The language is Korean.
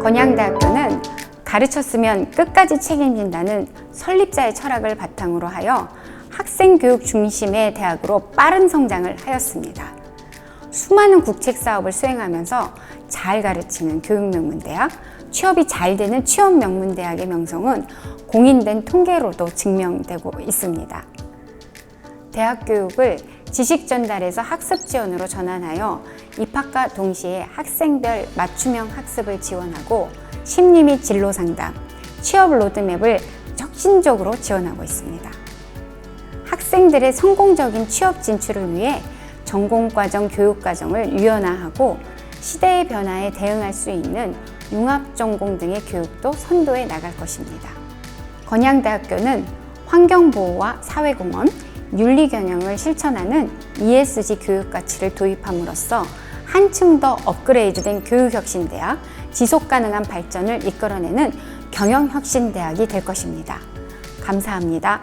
건양대학교는 가르쳤으면 끝까지 책임진다는 설립자의 철학을 바탕으로 하여 학생 교육 중심의 대학으로 빠른 성장을 하였습니다. 수많은 국책 사업을 수행하면서 잘 가르치는 교육명문대학, 취업이 잘 되는 취업명문대학의 명성은 공인된 통계로도 증명되고 있습니다. 대학 교육을 지식 전달에서 학습 지원으로 전환하여 입학과 동시에 학생별 맞춤형 학습을 지원하고 심리 및 진로 상담, 취업 로드맵을 혁신적으로 지원하고 있습니다. 학생들의 성공적인 취업 진출을 위해 전공과정 교육과정을 유연화하고 시대의 변화에 대응할 수 있는 융합전공 등의 교육도 선도해 나갈 것입니다. 건양대학교는 환경보호와 사회공헌, 윤리 경영을 실천하는 ESG 교육 가치를 도입함으로써 한층 더 업그레이드된 교육혁신대학, 지속 가능한 발전을 이끌어내는 경영혁신대학이 될 것입니다. 감사합니다.